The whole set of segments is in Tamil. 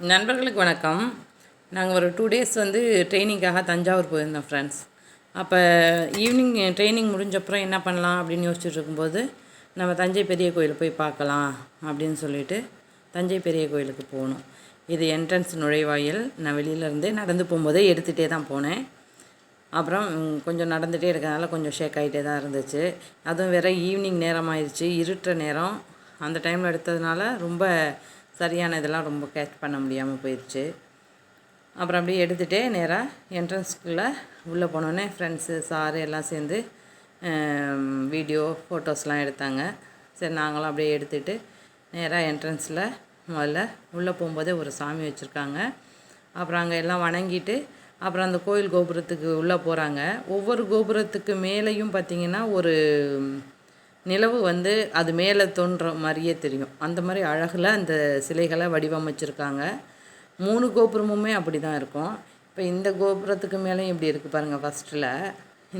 நண்பர்களுக்கு வணக்கம். நாங்கள் ஒரு டூ டேஸ் வந்து ட்ரைனிங்காக தஞ்சாவூர் போயிருந்தோம் ஃப்ரெண்ட்ஸ் அப்போ ஈவினிங் ட்ரைனிங் முடிஞ்சப்புறம் என்ன பண்ணலாம் அப்படின்னு யோசிச்சுட்டு இருக்கும்போது நம்ம தஞ்சை பெரிய கோயில் போய் பார்க்கலாம் அப்படின்னு சொல்லிட்டு தஞ்சை பெரிய கோயிலுக்கு போனோம். இது என்ட்ரன்ஸ் நுழைவாயில். நான் வெளியிலேருந்தே நடந்து போகும்போதே எடுத்துகிட்டே தான் போனேன். அப்புறம் கொஞ்சம் நடந்துகிட்டே இருக்கிறதுனால கொஞ்சம் ஷேக் ஆகிட்டே தான் இருந்துச்சு. அதுவும் வேறு ஈவினிங் நேரம் ஆயிடுச்சு இருட்டுற நேரம். அந்த டைமில் எடுத்ததுனால ரொம்ப சரியான இதெல்லாம் ரொம்ப கேட்ச் பண்ண முடியாமல் போயிடுச்சு அப்புறம் அப்படியே எடுத்துகிட்டே நேராக என்ட்ரன்ஸ்குள்ளே உள்ளே போனோடனே ஃப்ரெண்ட்ஸு சாரு எல்லாம் சேர்ந்து வீடியோ ஃபோட்டோஸ்லாம் எடுத்தாங்க. சரி நாங்களும் அப்படியே எடுத்துகிட்டு நேராக என்ட்ரன்ஸில் முதல்ல உள்ளே போகும்போதே ஒரு சாமி வச்சுருக்காங்க. அப்புறம் அங்கே எல்லாம் வணங்கிட்டு அப்புறம் அந்த கோயில் கோபுரத்துக்கு உள்ளே போகிறாங்க ஒவ்வொரு கோபுரத்துக்கு மேலேயும் பார்த்திங்கன்னா ஒரு நிலவு வந்து அது மேலே தோன்ற மாதிரியே தெரியும். அந்த மாதிரி அழகில் அந்த சிலைகளை வடிவமைச்சிருக்காங்க. மூணு கோபுரமுமே அப்படி தான் இருக்கும். இப்போ இந்த கோபுரத்துக்கு மேலேயும் இப்படி இருக்குது பாருங்கள் ஃபஸ்ட்டில்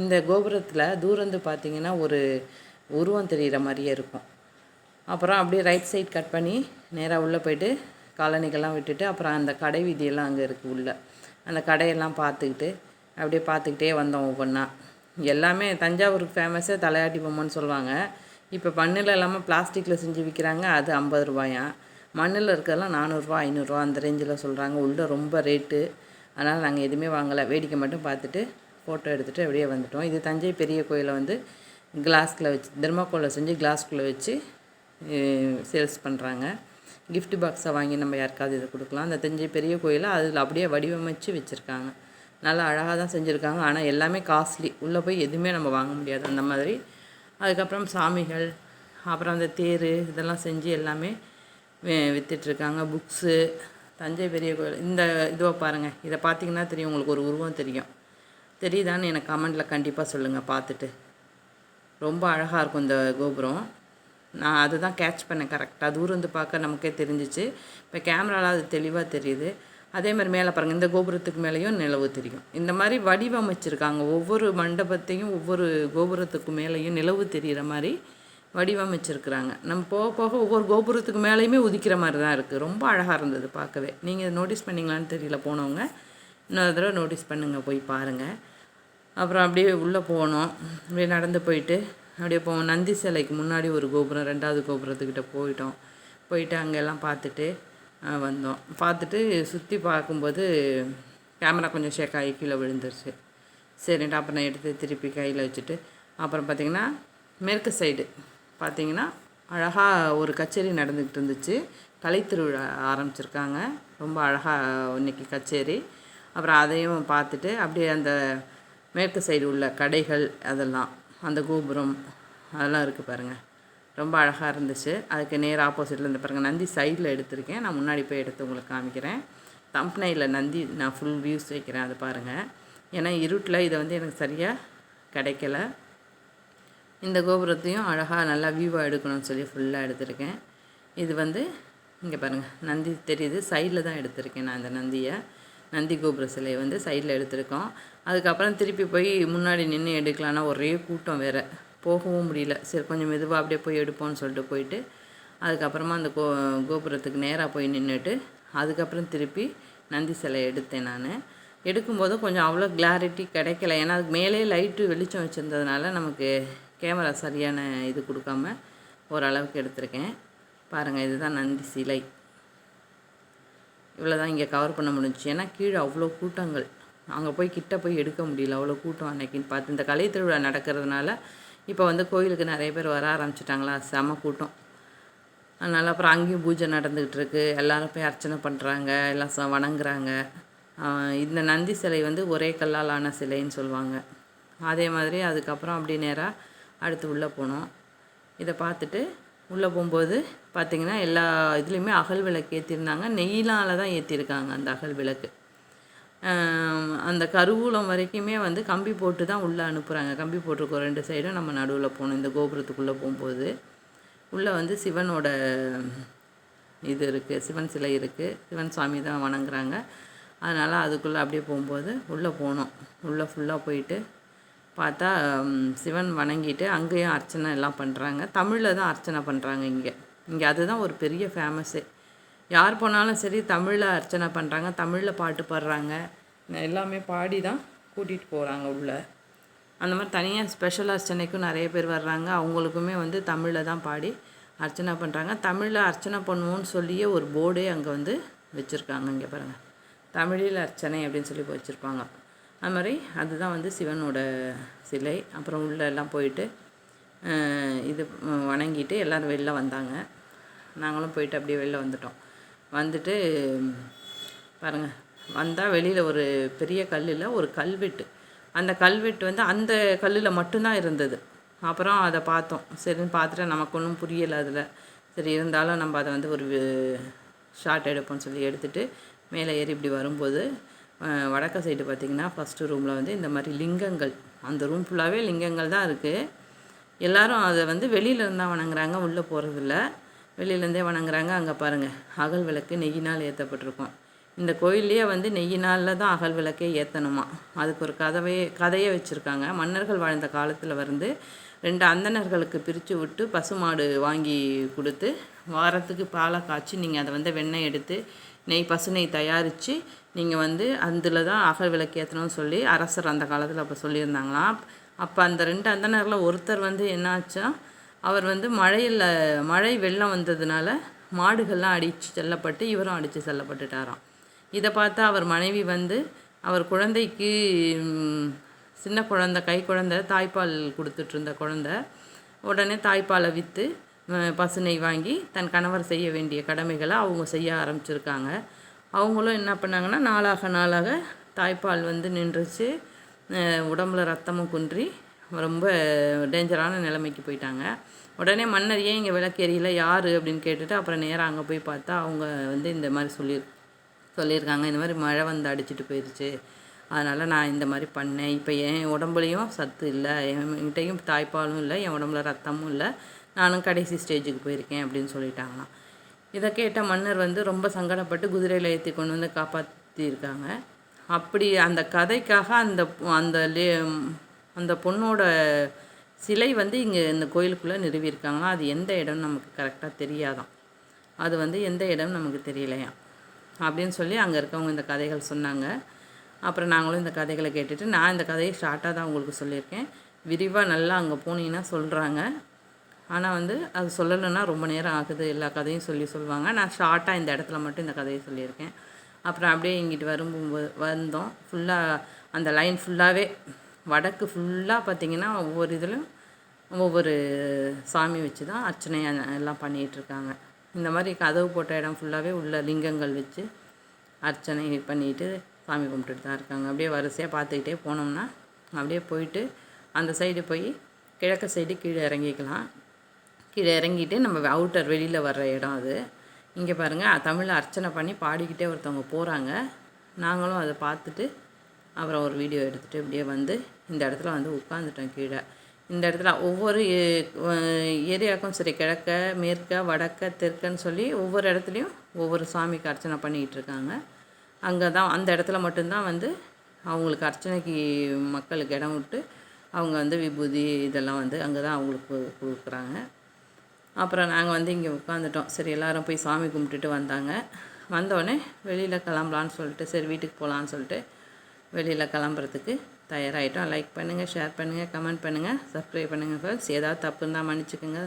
இந்த கோபுரத்தில் தூரந்து பார்த்தீங்கன்னா ஒரு உருவம் தெரிகிற மாதிரியே இருக்கும். அப்புறம் அப்படியே ரைட் சைட் கட் பண்ணி நேராக உள்ளே போயிட்டு காலனிகள்லாம் விட்டுட்டு அப்புறம் அந்த கடை வீதியெல்லாம் அங்கே இருக்குது உள்ளே. அந்த கடையெல்லாம் பார்த்துக்கிட்டு அப்படியே பார்த்துக்கிட்டே வந்தோம் ஒவ்வொன்றா எல்லாமே தஞ்சாவூருக்கு ஃபேமஸே தலையாட்டி பொம்மைன்னு சொல்லுவாங்க. இப்போ மண்ணில் இல்லாமல் பிளாஸ்டிக்கில் செஞ்சு விற்கிறாங்க அது ஐம்பது ரூபாயாம் மண்ணில் இருக்கிறதெல்லாம் நானூறுரூவா ஐநூறுரூவா அந்த ரேஞ்சில் சொல்கிறாங்க உள்ளே ரொம்ப ரேட்டு அதனால் நாங்கள் எதுவுமே வாங்கலை. வேடிக்கை மட்டும் பார்த்துட்டு ஃபோட்டோ எடுத்துகிட்டு அப்படியே வந்துட்டோம். இது தஞ்சை பெரிய கோயிலை வந்து கிளாஸில் வச்சு தெர்மாக்கோலில் செஞ்சு கிளாஸ்குள்ளே வச்சு சேல்ஸ் பண்ணுறாங்க கிஃப்ட் பாக்ஸை வாங்கி நம்ம யாருக்காவது இதை கொடுக்கலாம். அந்த தஞ்சை பெரிய கோயிலை அதில் அப்படியே வடிவமைச்சு வச்சுருக்காங்க. நல்லா அழகாக தான் செஞ்சுருக்காங்க. ஆனால் எல்லாமே காஸ்ட்லி உள்ளே போய் எதுவுமே நம்ம வாங்க முடியாது அந்த மாதிரி. அதுக்கப்புறம் சாமிகள் அப்புறம் அந்த தேர் இதெல்லாம் செஞ்சு எல்லாமே விற்றுட்ருக்காங்க புக்ஸு தஞ்சை பெரிய கோயில் இந்த இதுவை பாருங்கள் இதை பார்த்தீங்கன்னா தெரியும் உங்களுக்கு ஒரு உருவம் தெரியும். தெரியுதான்னு எனக்கு கமெண்டில் கண்டிப்பாக சொல்லுங்கள் பார்த்துட்டு ரொம்ப அழகாக இருக்கும் இந்த கோபுரம். நான் அதுதான் கேட்ச் பண்ணேன் கரெக்டாக தூரம் இருந்து பார்க்க நமக்கே தெரிஞ்சிச்சு. இப்போ கேமராவில் அது தெளிவாக தெரியுது. அதே மாதிரி மேலே பாருங்கள் இந்த கோபுரத்துக்கு மேலேயும் நிலவு தெரியும். இந்த மாதிரி வடிவமைச்சிருக்காங்க. ஒவ்வொரு மண்டபத்தையும் ஒவ்வொரு கோபுரத்துக்கு மேலேயும் நிலவு தெரிகிற மாதிரி வடிவமைச்சிருக்கிறாங்க. நம்ம போக போக ஒவ்வொரு கோபுரத்துக்கு மேலேயுமே உதிக்கிற மாதிரி தான் இருக்குது ரொம்ப அழகாக இருந்தது பார்க்கவே. நீங்கள் நோட்டீஸ் பண்ணீங்களான்னு தெரியல போனவங்க. இன்னொரு தடவை நோட்டீஸ் பண்ணுங்கள் போய் பாருங்கள் அப்புறம் அப்படியே உள்ளே போனோம். அப்படியே நடந்து போயிட்டு அப்படியே போவோம். நந்தி சிலைக்கு முன்னாடி ஒரு கோபுரம் ரெண்டாவது கோபுரத்துக்கிட்ட போயிட்டோம். போயிட்டு அங்கெல்லாம் பார்த்துட்டு வந்தோம். பார்த்துட்டு சுற்றி பார்க்கும்போது கேமரா கொஞ்சம் ஷேக் ஆகி கீழே விழுந்துருச்சு. சரின்ட்டு அப்புறம் எடுத்து திருப்பி கையில் வச்சுட்டு அப்புறம் பார்த்திங்கன்னா மேற்கு சைடு பார்த்திங்கன்னா அழகாக ஒரு கச்சேரி நடந்துக்கிட்டு இருந்துச்சு. கலைத்திருவிழா ஆரம்பிச்சிருக்காங்க. ரொம்ப அழகாக இன்னைக்கு கச்சேரி. அப்புறம் அதையும் பார்த்துட்டு அப்படியே அந்த மேற்கு சைடு உள்ள கடைகள் அதெல்லாம் அந்த கோபுரம் அதெல்லாம் இருக்குது பாருங்கள் ரொம்ப அழகாக இருந்துச்சு. அதுக்கு நேர் ஆப்போசிட்டில் இருந்து பாருங்கள் நந்தி சைடில் எடுத்திருக்கேன். நான் முன்னாடி போய் எடுத்து உங்களுக்கு காமிக்கிறேன். தம்ப்னையில் நந்தி நான் ஃபுல் வியூஸ் வைக்கிறேன் அதை பாருங்கள் ஏன்னா இருட்டில் இதை வந்து எனக்கு சரியாக கிடைக்கல. இந்த கோபுரத்தையும் அழகாக நல்லா வியூவாக எடுக்கணும்னு சொல்லி ஃபுல்லாக எடுத்திருக்கேன். இது வந்து இங்கே பாருங்கள் நந்தி தெரியுது. சைடில் தான் எடுத்திருக்கேன் நான் அந்த நந்தியை. நந்தி கோபுர சிலையை வந்து சைடில் எடுத்திருக்கோம். அதுக்கப்புறம் திருப்பி போய் முன்னாடி நின்று எடுக்கலான்னா ஒரே கூட்டம் வேறு. போகவும் முடியல. சரி கொஞ்சம் மெதுவாக அப்படியே போய் எடுப்போம்னு சொல்லிட்டு போயிட்டு அதுக்கப்புறமா அந்த கோ கோபுரத்துக்கு நேராக போய் நின்றுட்டு அதுக்கப்புறம் திருப்பி நந்தி சிலை எடுத்தேன் நான். எடுக்கும்போது கொஞ்சம் அவ்வளோ கிளாரிட்டி கிடைக்கல. ஏன்னா அதுக்கு மேலே லைட்டு வெளிச்சம் வச்சுருந்ததுனால நமக்கு கேமரா சரியான இது கொடுக்காம ஓரளவுக்கு எடுத்திருக்கேன். பாருங்கள் இதுதான் நந்தி சிலை. இவ்வளோ தான் இங்கே கவர் பண்ண முடிஞ்சுச்சு. ஏன்னா கீழே அவ்வளோ கூட்டங்கள். அங்கே போய் கிட்ட போய் எடுக்க முடியல. அவ்வளோ கூட்டம் அன்னைக்குன்னு பார்த்து. இந்த கலை திருவிழா நடக்கிறதுனால இப்போ வந்து கோயிலுக்கு நிறைய பேர் வர ஆரம்பிச்சிட்டாங்களா செம கூட்டம். அதனால் அப்புறம் அங்கேயும் பூஜை நடந்துக்கிட்டு இருக்கு எல்லாரும் போய் அர்ச்சனை பண்ணுறாங்க எல்லாம் ச வணங்குறாங்க. இந்த நந்தி சிலை வந்து ஒரே கல்லால் ஆன சிலைன்னு சொல்லுவாங்க. அதே மாதிரி அதுக்கப்புறம் அப்படியே நேராக அடுத்து உள்ளே போனோம். இதை பார்த்துட்டு உள்ளே போகும்போது பார்த்திங்கன்னா எல்லா இதுலேயுமே அகல் விளக்கு ஏற்றிருந்தாங்க நெய்யினால தான் ஏற்றிருக்காங்க அந்த அகல் விளக்கு. அந்த கருவூலம் வரைக்குமே வந்து கம்பி போட்டு தான் உள்ளே அனுப்புகிறாங்க கம்பி போட்டிருக்கோம் ரெண்டு சைடும் நம்ம நடுவில் போகணும். இந்த கோபுரத்துக்குள்ளே போகும்போது உள்ளே வந்து சிவனோட இது இருக்குது சிவன் சிலை இருக்குது சிவன் சாமி தான் வணங்குறாங்க. அதனால் அதுக்குள்ளே அப்படியே போகும்போது உள்ளே போனோம் உள்ளே ஃபுல்லாக போயிட்டு பார்த்தா சிவன் வணங்கிட்டு அங்கேயும் அர்ச்சனை எல்லாம் பண்ணுறாங்க தமிழில் தான் அர்ச்சனை பண்ணுறாங்க இங்கே. இங்கே அதுதான் ஒரு பெரிய ஃபேமஸ்ஸு யார் போனாலும் சரி தமிழில் அர்ச்சனை பண்ணுறாங்க தமிழில் பாட்டு பாடுறாங்க. எல்லாமே பாடி தான் கூட்டிகிட்டு போகிறாங்க உள்ளே. அந்த மாதிரி தனியாக ஸ்பெஷல் அர்ச்சனைக்கும் நிறைய பேர் வர்றாங்க. அவங்களுக்குமே வந்து தமிழில் தான் பாடி அர்ச்சனை பண்ணுறாங்க தமிழில் அர்ச்சனை பண்ணுவோன்னு சொல்லியே ஒரு போர்டே அங்கே வந்து வச்சுருக்காங்க. இங்கே பாருங்கள் தமிழில் அர்ச்சனை அப்படின்னு சொல்லி வச்சுருப்பாங்க. அது மாதிரி அதுதான் வந்து சிவனோட சிலை. அப்புறம் உள்ளே எல்லாம் போயிட்டு இது வணங்கிட்டு எல்லோரும் வெளில வந்தாங்க. நாங்களும் போயிட்டு அப்படியே வெளில வந்துட்டோம். வந்துட்டு பாருங்கள் வந்தால் வெளியில் ஒரு பெரிய கல்லில் ஒரு கல்வெட்டு. அந்த கல்வெட்டு வந்து அந்த கல்லில் மட்டும்தான் இருந்தது. அப்புறம் அதை பார்த்தோம். சரின்னு பார்த்துட்டு நமக்கு ஒன்றும் புரியலை அதில். சரி இருந்தாலும் நம்ம அதை வந்து ஒரு ஷார்ட் எடுப்போம்னு சொல்லி எடுத்துகிட்டு மேலே ஏறி இப்படி வரும்போது வடக்க சைடு பார்த்திங்கன்னா ஃபஸ்ட்டு ரூமில் வந்து இந்த மாதிரி லிங்கங்கள். அந்த ரூம் ஃபுல்லாகவே லிங்கங்கள் தான் இருக்குது எல்லோரும் அதை வந்து வெளியில் இருந்தால் வணங்குறாங்க உள்ளே போகிறதில்ல வெளியிலேருந்தே வணங்குறாங்க. அங்கே பாருங்கள் அகல் விளக்கு நெய்யினால் ஏற்றப்பட்டிருக்கும் இந்த கோயில்லையே வந்து நெய்யினாலில் தான் அகல் விளக்கே ஏற்றணுமா அதுக்கு ஒரு கதவையே கதையே வச்சுருக்காங்க. மன்னர்கள் வாழ்ந்த காலத்தில் வந்து ரெண்டு அந்தணர்களுக்கு பிரித்து விட்டு பசுமாடு வாங்கி கொடுத்து வாரத்துக்கு பாலை காய்ச்சி நீங்கள் அதை வந்து வெண்ணெய் எடுத்து நெய் பசு நெய் தயாரித்து நீங்கள் வந்து அதில் தான் அகல் விளக்கு ஏற்றணும்னு சொல்லி அரசர் அந்த காலத்தில் அப்போ சொல்லியிருந்தாங்களாம். அப்போ அந்த ரெண்டு அந்தணரில் ஒருத்தர் வந்து என்னாச்சா அவர் வந்து மழையில் மழை வெள்ளம் வந்ததுனால மாடுகள்லாம் அடித்து செல்லப்பட்டு இவரும் அடித்து செல்லப்பட்டுட்டாராம். இதை பார்த்து அவர் மனைவி வந்து அவர் குழந்தைக்கு சின்ன குழந்தை கை குழந்த தாய்ப்பால் கொடுத்துட்ருந்த குழந்த உடனே தாய்ப்பாலை விற்று பசுனை வாங்கி தன் கணவர் செய்ய வேண்டிய கடமைகளை அவங்க செய்ய ஆரம்பிச்சிருக்காங்க. அவங்களும் என்ன பண்ணாங்கன்னா நாளாக நாளாக தாய்ப்பால் வந்து நின்றுச்சு. உடம்புல ரத்தமும் குன்றி ரொம்ப டேஞ்சரான நிலைமைக்கு போயிட்டாங்க. உடனே மன்னர் ஏன் இங்கே விளக்கேரியல யார்? அப்படின்னு கேட்டுட்டு அப்புறம் நேராக அங்கே போய் பார்த்தா அவங்க வந்து இந்த மாதிரி சொல்லி சொல்லியிருக்காங்க. இந்த மாதிரி மழை வந்து அடிச்சிட்டு போயிடுச்சு அதனால் நான் இந்த மாதிரி பண்ணேன். இப்போ என் உடம்புலையும் சத்து இல்லை. என்கிட்டையும் தாய்ப்பாலும் இல்லை. என் உடம்புல ரத்தமும் இல்லை. நானும் கடைசி ஸ்டேஜுக்கு போயிருக்கேன் அப்படின்னு சொல்லிட்டாங்களாம். இதை கேட்ட மன்னர் வந்து ரொம்ப சங்கடப்பட்டு குதிரையில் ஏற்றி கொண்டு வந்து காப்பாற்றியிருக்காங்க அப்படி அந்த கதைக்காக அந்த அந்த லே அந்த பொண்ணோட சிலை வந்து இங்கே இந்த கோயிலுக்குள்ளே நிறுவியிருக்காங்களாம் அது எந்த இடம் நமக்கு கரெக்டாக தெரியாதாம் அது வந்து எந்த இடம் நமக்கு தெரியலையா? அப்படின்னு சொல்லி அங்கே இருக்கவங்க இந்த கதைகள் சொன்னாங்க. அப்புறம் நாங்களும் இந்த கதைகளை கேட்டுட்டு நான் இந்த கதையை ஷார்ட்டாக தான் உங்களுக்கு சொல்லியிருக்கேன். விரிவாக நல்லா அங்கே போனீங்கன்னா சொல்கிறாங்க ஆனால் வந்து அது சொல்லலைன்னா ரொம்ப நேரம் ஆகுது எல்லா கதையும் சொல்லி சொல்லுவாங்க. நான் ஷார்ட்டாக இந்த இடத்துல மட்டும் இந்த கதையை சொல்லியிருக்கேன். அப்புறம் அப்படியே இங்கிட்டு வரும்போது வந்தோம். ஃபுல்லாக அந்த லைன் ஃபுல்லாகவே வடக்கு ஃபுல்லாக பார்த்திங்கன்னா ஒவ்வொரு இதிலும் ஒவ்வொரு சாமி வச்சு தான் அர்ச்சனை எல்லாம் பண்ணிகிட்டு இருக்காங்க இந்த மாதிரி கதவு போட்ட இடம் ஃபுல்லாகவே உள்ள லிங்கங்கள் வச்சு அர்ச்சனை பண்ணிட்டு சாமி கும்பிட்டுட்டு தான் இருக்காங்க. அப்படியே வரிசையாக பார்த்துக்கிட்டே போனோம்னா அப்படியே போயிட்டு அந்த சைடு போய் கிழக்கு சைடு கீழே இறங்கிக்கலாம். கீழே இறங்கிட்டு நம்ம அவுட்டர் வெளியில் வர்ற இடம் அது. இங்கே பாருங்கள் தமிழில் அர்ச்சனை பண்ணி பாடிக்கிட்டே ஒருத்தவங்க போகிறாங்க நாங்களும் அதை பார்த்துட்டு அப்புறம் ஒரு வீடியோ எடுத்துகிட்டு இப்படியே வந்து இந்த இடத்துல வந்து உட்காந்துட்டோம் கீழே. இந்த இடத்துல ஒவ்வொரு ஏரியாவுக்கும் சரி கிழக்க மேற்க வடக்க தெற்கன்னு சொல்லி ஒவ்வொரு இடத்துலையும் ஒவ்வொரு சாமிக்கு அர்ச்சனை பண்ணிக்கிட்டு இருக்காங்க. அங்கே தான் அந்த இடத்துல மட்டும்தான் வந்து அவங்களுக்கு அர்ச்சனைக்கு மக்களுக்கு இடம் விட்டு அவங்க வந்து விபூதி இதெல்லாம் வந்து அங்கே தான் அவங்களுக்கு கொடுக்குறாங்க. அப்புறம் நாங்கள் வந்து இங்கே உட்காந்துட்டோம் சரி எல்லோரும் போய் சாமி கும்பிட்டுட்டு வந்தாங்க. வந்தோடனே வெளியில் கிளம்பலான்னு சொல்லிட்டு சரி வீட்டுக்கு போகலான்னு சொல்லிட்டு வெளியில் கிளம்புறதுக்கு தயாராகிட்டோம் லைக் பண்ணுங்கள் ஷேர் பண்ணுங்கள் கமெண்ட் பண்ணுங்கள் சப்ஸ்கிரைப் பண்ணுங்கள் ஃப்ரெண்ட்ஸ் ஏதாவது தப்பு இருந்தால் மன்னிச்சுக்கோங்க